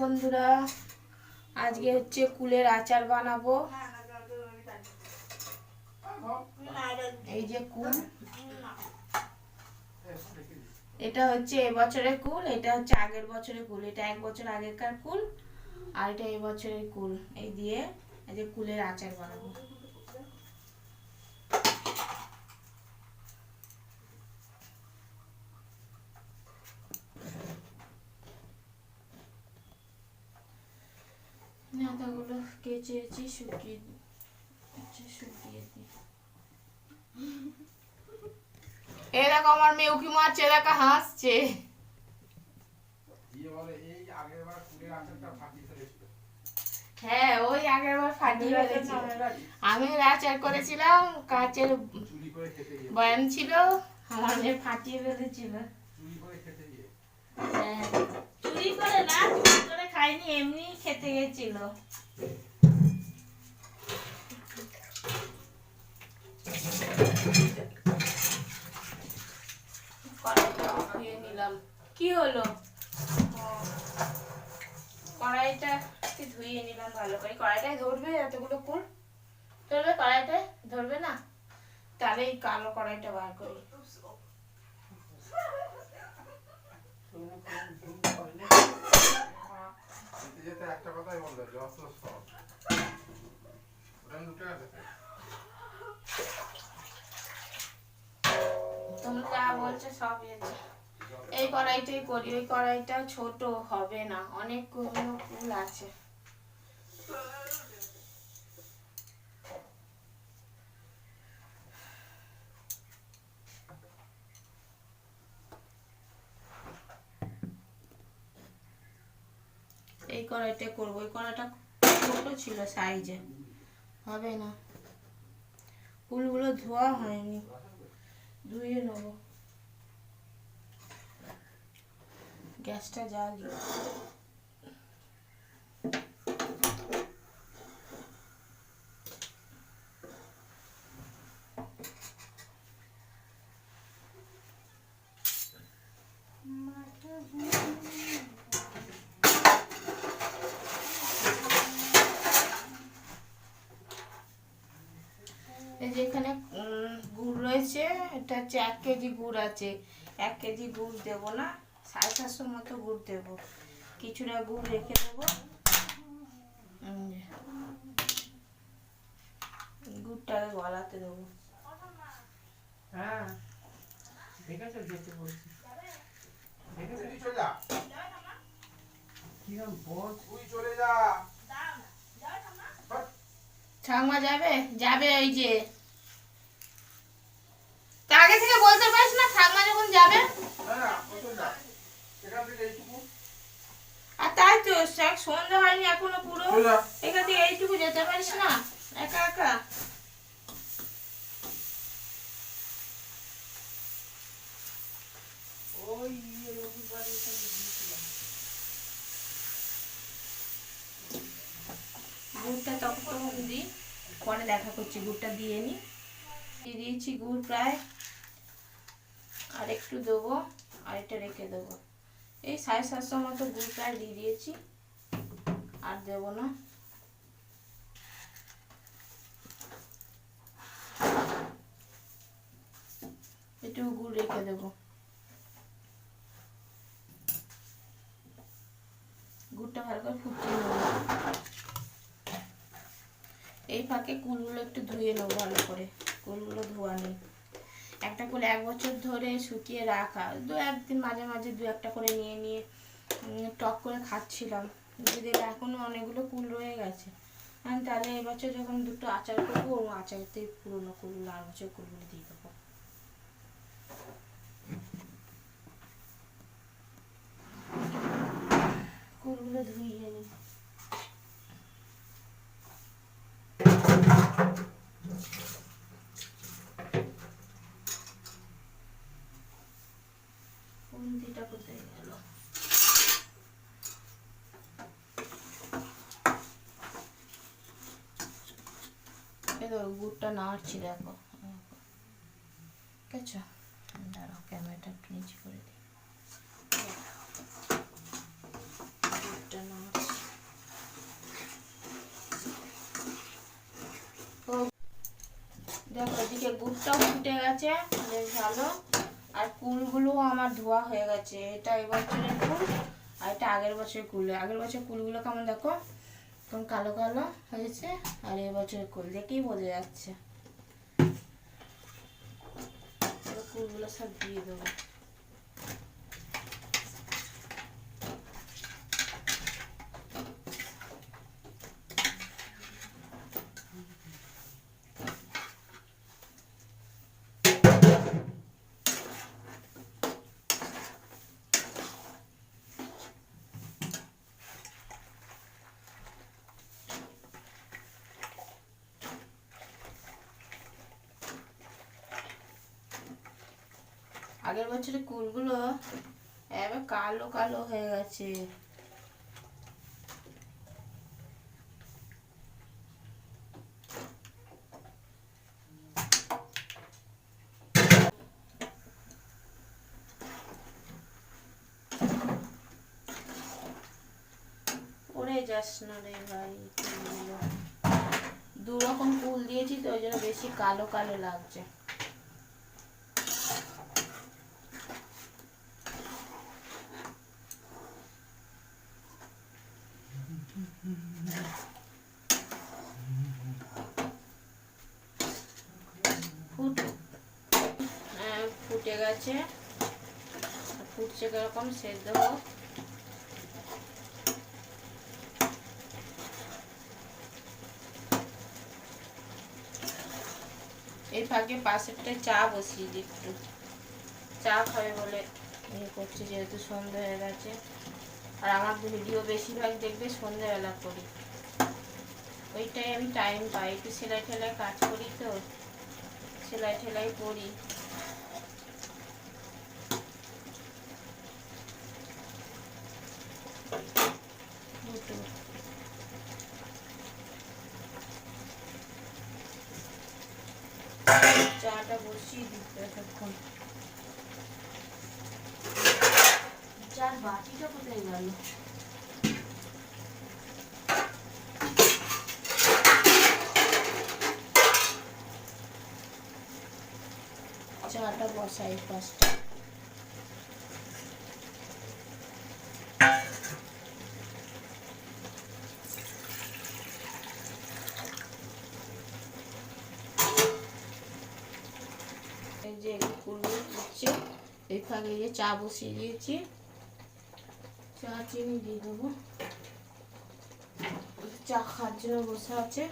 বন্ধুরা। আজকে হচ্ছে কুলের আচার বানাবো। এই যে কুল। এটা হচ্ছে এবছরের কুল, এটা হচ্ছে আগের বছরের কুল, এটা এক বছর আগেকার কুল, আর এটা এবছরের কুল। এই দিয়ে এই যে কুলের আচার বানাবো। শুকিয়ে আচ্ছা শুকিয়ে দিই এ দেখো আমার মেয়ে উকি মারছে দেখো হাসছে হ্যাঁ ওই আগের বার ফাটিয়ে ফেলেছি আমি আচার করেছিলাম কাচের চুরি করে খেতে গিয়ে বয়ান ছিল আমার মেয়ে ফাটিয়ে ফেলেছিল হ্যাঁ, চুরি করে না চুরি করে খাইনি এমনি খেতে গেছিল নিলাম কি হলো? কড়াইটা ধুয়ে নিলাম ভালো করে। কড়াইটায় ধরবে এতগুলো কুল ধরবে? কড়াইটায়? ধরবে না? তাহলে এই কালো কড়াইটা বার করি। একটা কথাই বলল যত সব দুটো আছে। তোমরা যা বলছো এই কড়াইটাই করি, ওই কড়াইটা ছোট হবে না অনেকগুলো ফুল আছে। এই কড়াইটা করব, ওই কড়াইটা ছোট ছিল সাইজে, হবে না। ফুলগুলো ধোয়া হয়নি। ধুয়ে নেব। গ্যাসটা জ্বালি। এই যে এখানে উম, গুড় রয়েছে এটা হচ্ছে এক কেজি গুড় আছে। এক কেজি গুড় দেবো না সাড়ে চারশোর মতো গুড় দেবো। কিছুটা গুড় রেখে দেবো। গুড়টাকে গলাতে দেবো। হ্যাঁ ঠিক আছে যেতে বলছি? ঠাকুমা যাবে? যাবে ওই যে। আগে থেকে বলতে পারিস না ঠাকুমা যখন যাবে। আর তাই তো এক সন্ধ্যা হয়নি এখনও পুরো। এখান থেকে এইটুকু যেতে পারিস না একা একা। ইয়ে গুড়টা তখন দিই পরে দেখা করছি গুড়টা দিয়ে নি। দিয়ে দিয়েছি গুড় প্রায়। আর একটু দেবো আর এটা রেখে দেবো। এই সাড়ে সাতশো মতো গুড় প্রায় দিয়ে দিয়েছি, আর দেবো না। একটু গুড় রেখে দেবো। গুড়টা ভালো করে ফুটিয়ে নেব এই ফাঁকে কুলগুলো একটু ধুয়ে নেব ভালো করে। কুলগুলো ধোয়া নেই। একটা কুল এক বছর ধরে শুকিয়ে রাখা। দু একদিন মাঝে মাঝে দু একটা করে নিয়ে নিয়ে টক করে খাচ্ছিলাম। যদি এখনও অনেকগুলো কুল রয়ে গেছে। আমি তাহলে এবছর যখন দুটো আচার করব ও আচারতেই পুরোনো কুলগুলো আর বছর কুলগুলো দিয়ে দেবো। কুলগুলো ধুইয়ে নিই খুন্তিটা কোথায় গেল? গুড়টা নাড়ছি দেখো। ঠিক আছে ক্যামেরাটা একটু নিচে করে দিই। দেখো, এদিকে গুড়টাও ফুটে গেছে, বেশ ভালো। আর কুলগুলো আমার ধোয়া হয়ে গেছে। এটা এবছরের কুল আর এটা আগের বছরের কুল। আগের বছর কুলগুলো কেমন দেখো? কেমন কালো কালো হয়েছে আর এবছরের কুল দেখেই বোঝা যাচ্ছে। কুলগুলো সব দিয়ে দেবো। আগের বছরের কুলগুলো এবার কালো কালো হয়ে গেছে। ওরে যাস না রে ভাই দু রকম কুল দিয়েছি তো, ওই জন্য বেশি কালো কালো লাগছে ফুট হ্যাঁ, ফুটে গেছে ফুটছে সেদ্ধ হোক। এই ফাঁকে পাশেরটা চা বসিয়ে দিই একটু। চা খাবে বলে ইয়ে করছে যেহেতু সন্ধে হয়ে গেছে। আর আমার ভিডিও বেশিরভাগ দেখবে সন্ধ্যেবেলা করি। ওইটাই আমি টাইম পাই। একটু সেলাই টেলাই কাজ করি তো। সেলাই টেলাই করি দুটো চাটা বসিয়ে দিতে এতক্ষণ চার বাটিটা কোথায় গেল চাটা বসাই ফার্স্ট যে ফুলগুলো ফুটছে এই ফাঁকে যে চা বসিয়ে দিয়েছি। চা চিনি দিয়ে দেবো। চা খাওয়ার জন্য বসে আছে।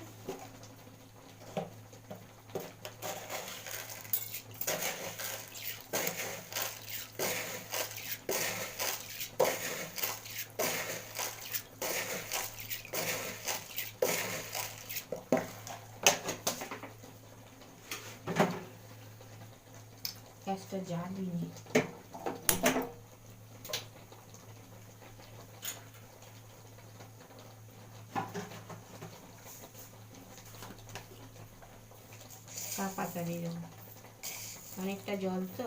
গ্যাসটা জ্বালিনি চা পাতা দিয়ে দেবো। অনেকটা জল তো?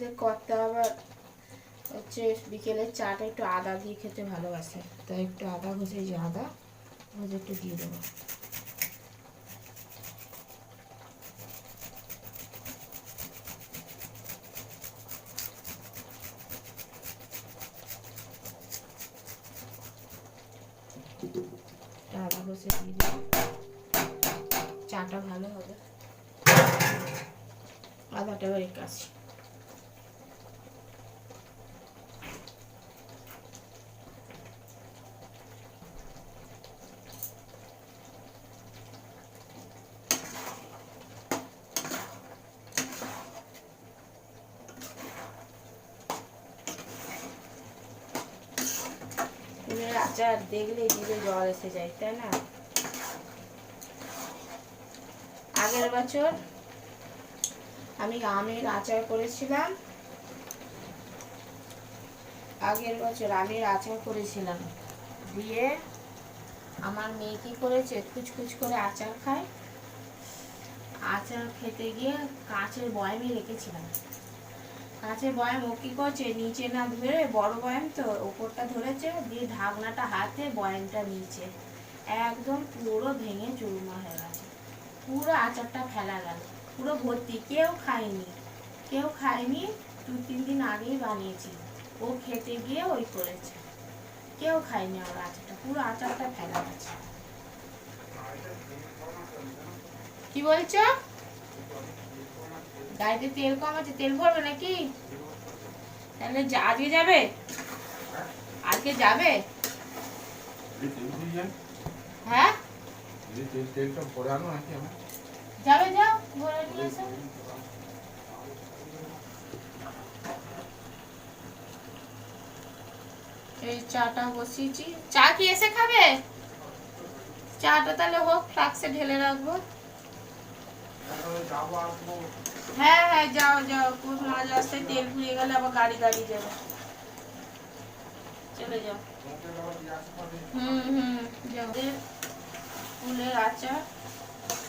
আমাদের কর্তা আবার হচ্ছে বিকেলের চাটা একটু আদা দিয়ে খেতে ভালোবাসে। তাই একটু আদা ঘষে যে আদা, ঘষে একটু দিয়ে দেবো। আদা ঘষে দিয়ে দেবো। চাটা ভালো হবে। আদাটা এবার কাছে কুলের আচার দেখলে জিভে জল এসে যায়, তাই না? আগের বছর আমি আমের আচার করেছিলাম। আগের বছর আমের আচার করেছিলাম। দিয়ে আমার মেয়ে কি করেছে? কুচকুচ করে আচার খায়। আচার খেতে গিয়ে কাঁচের বয়ামে রেখেছিলাম। কাঁচের বয়াম ও কি করছে? নিচে না ধরে বড় বয়াম তো, ওপরটা ধরেছে দিয়ে ঢাকনাটা হাতে বয়ামটা নিচে। একদম পুরো ভেঙে চুরমা হয়ে গেছে। পুরো আচারটা ফেলা গেল। পুরো ভর্তি। কেউ খায়নি। কেউ খায়নি, দু, তিন দিন আগেই বানিয়েছি। ও খেতে গিয়ে ওই করেছে। কেউ খায়নি আমার আচারটা। পুরো আচারটা ফেলা গেছে। কি বলছো? গাড়িতে তেল কম আছে, তেল ভরবে নাকি? তাহলে আজকে যাবে? আজকে যাবে? হ্যাঁ? চাটা চাটা তাহলে হোক, ফ্লাক্সে ঢেলে রাখব। হ্যাঁ হ্যাঁ যাও যাও। খুব মাঝ রাস্তায় তেল ফুরিয়ে গেলে আবার গাড়ি গাড়ি যাবে। চলে যাও। হুম হুম, যাও। ফুলের আচার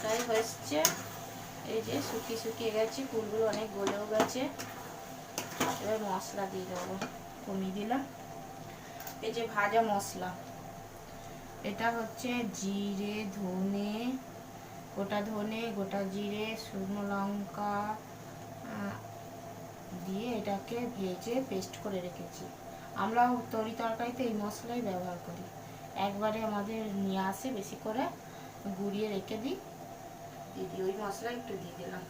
তাই হচ্ছে এই যে শুকিয়ে শুকিয়ে গেছে। ফুলগুলো অনেক গলেও গেছে। এবার মশলা দিয়ে দেবো। কমিয়ে দিলাম। এই যে ভাজা মশলা। এটা হচ্ছে জিরে, ধনে গোটা ধনে, গোটা জিরে, শুকনো লঙ্কা দিয়ে এটাকে ভেজে পেস্ট করে রেখেছি। আমরা তরি তরকারিতে এই মশলাই ব্যবহার করি। একবারে আমাদের নিয়ে আসে, বেশি করে গুড়িয়ে রেখে দিই। দিদি ওই মশলা একটু দিয়ে দিলাম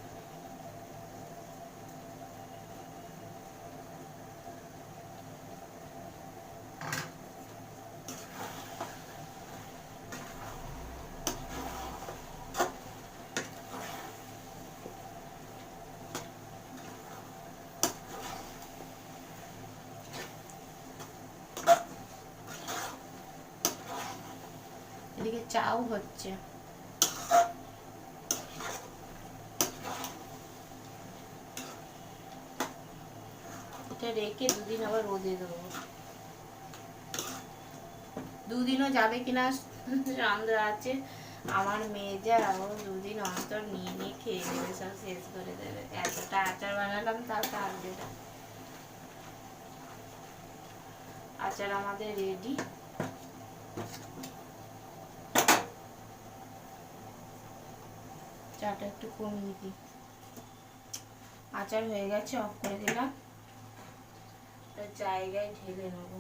এদিকে চাও হচ্ছে। এটা রেখে দুদিন আবার রোদে দেবো। দুদিনও যাবে কিনা সন্দেহ আছে। আমার মেয়ে যা, ও দুদিন অন্তর নিয়ে নিয়ে খেয়ে দেবে, সব শেষ করে দেবে। এতটা আচার বানালাম তার থাকবে আচার আমাদের রেডি চাটা একটু কমিয়ে দিই। আচার হয়ে গেছে অফ করে দিলাম। জায়গায় ঢেলে নেব।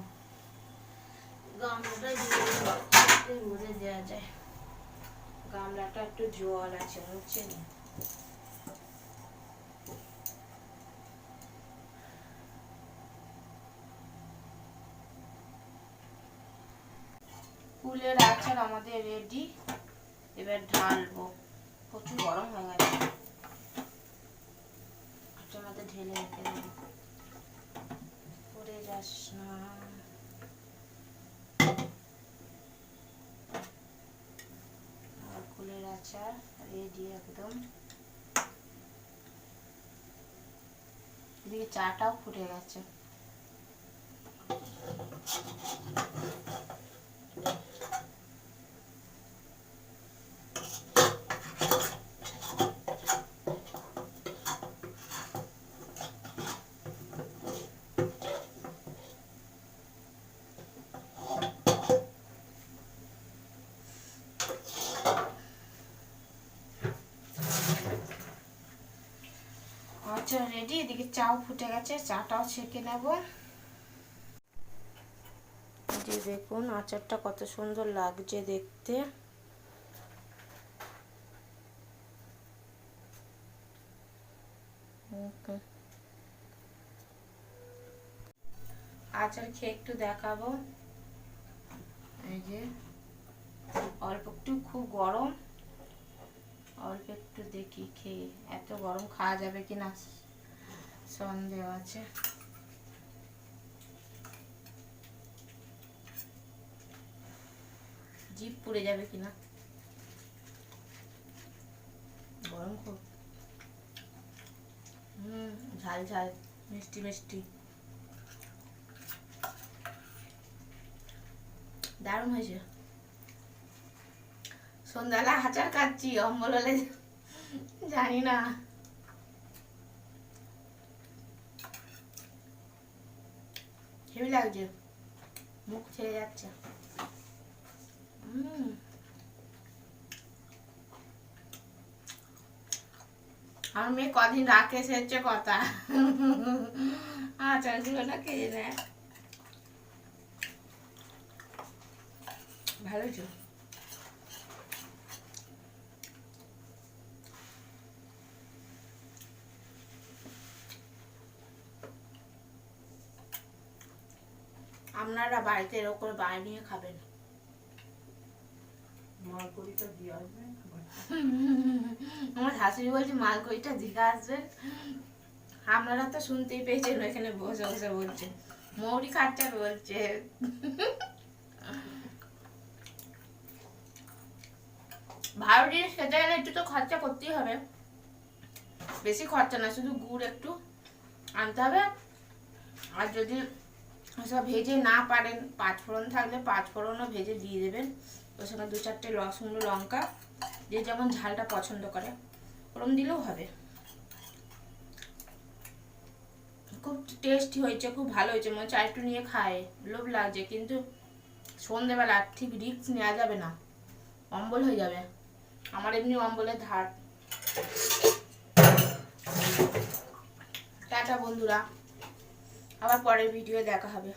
গামলাটা গামলাটা একটু জল আছে কুলের আচার আমাদের রেডি এবার ঢালবো। প্রচুর গরম হয়ে গেছে। এটার মধ্যে ঢেলে রেখে দেবো পড়ে যাস না। কুলের আচার রেডি একদম। এদিকে চাটাও ফুটে গেছে। আচ্ছা রেডি এদিকে চাও ফুটে গেছে, চাটাও ছেঁকে নেব। যে দেখুন, আচারটা কত সুন্দর লাগছে দেখতে। আচার খেয়ে একটু দেখাবো। এই যে, অল্প একটু, খুব গরম। অল্প একটু দেখি খেয়ে এত গরম খাওয়া যাবে কি না সন্দেহ আছে। জিভ পুড়ে যাবে কি না গরম খুব। হুম, ঝাল ঝাল, মিষ্টি মিষ্টি। দারুণ হয়েছে। সন্ধ্যাবেলা আচার খাচ্ছি, অম্বল হলে জানি না। লাগছে, মুখ ছেড়ে যাচ্ছে। আমার মেয়ে কদিন রাখে এসেছে কথা। আচারগুলো না নেয়। ভালো আপনারা বাড়িতে এরকম করে বানিয়ে খাবেন। দিয়ে আসবেন আমার শাশুড়ি বলছে মালকড়িটা দিঘা আসবে। আপনারা তো শুনতেই পেয়েছেন এখানে বসে বসে বলছে। মৌরি খাচ্ছে বলছে। ভালো জিনিস খেতে গেলে একটু তো খরচা করতেই হবে। বেশি খরচা না শুধু গুড় একটু আনতে হবে। আর যদি সব ভেজে না পারেন পাঁচ ফোড়ন থাকলে পাঁচ ফোড়নও ভেজে দিয়ে দেবেন। ওর সঙ্গে দু চারটে রসুন, লঙ্কা, যে যেমন ঝালটা পছন্দ করে, ওরম দিলেও হবে। খুব টেস্টি হয়েছে, খুব ভালো হয়েছে। মনে হচ্ছে আরেকটু নিয়ে খায়, লোভ লাগছে, কিন্তু সন্ধেবেলা ঠিক রিস্ক নেওয়া যাবে না। অম্বল হয়ে যাবে। আমার এমনি অম্বলের ধার। টাটা বন্ধুরা। আবার পরের ভিডিও দেখা হবে।